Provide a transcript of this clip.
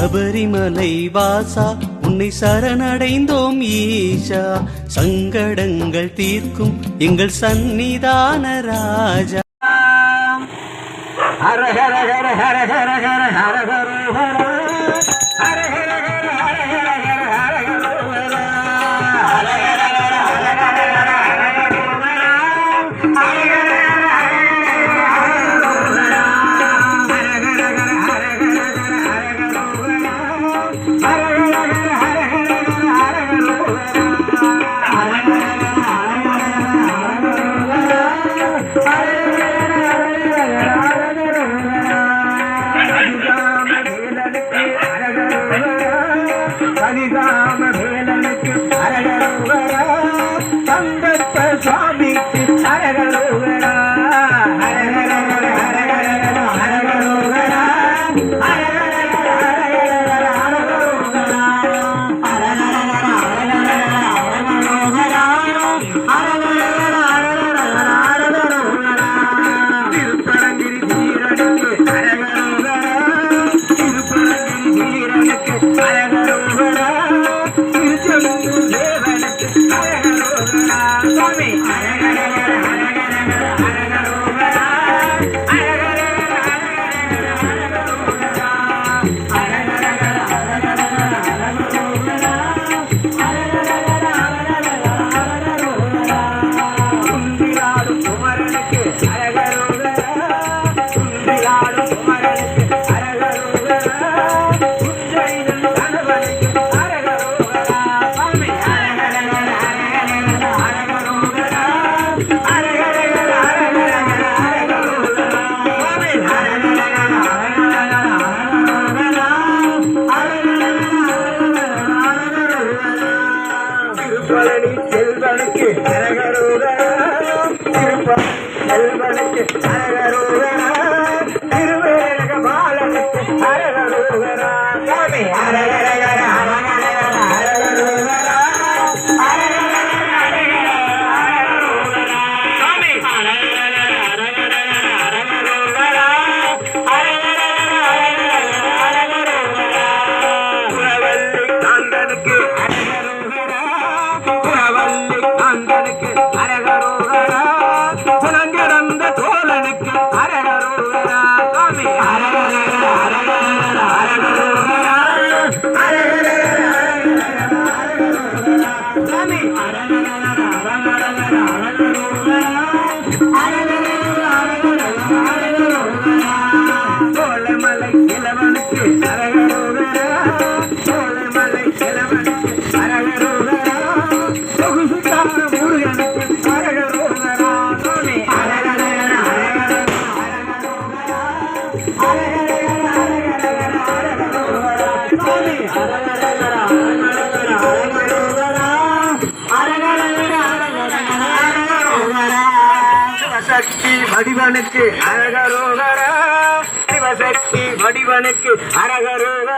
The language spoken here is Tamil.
சபரிமலை வாசா உன்னை சரணடைந்தோம் ஈஷா. சங்கடங்கள் தீர்க்கும் எங்கள் சந்நிதான ராஜா. ஹர ஹர ஹர ஹர ஹர ஹர ஹர ஹர. ராம வேலனுக்கு அரகருவரா பழனி செல்வனுக்கு அரகரோதராம் செல்வனுக்கு அரகரோதராம் திருவேலக பாலனுக்கு அரகரோதராம் அரக ఆనంద சிவசக்தி வடிவனுக்கு அரகரோகரா சிவசக்தி வடிவனுக்கு அரகரோக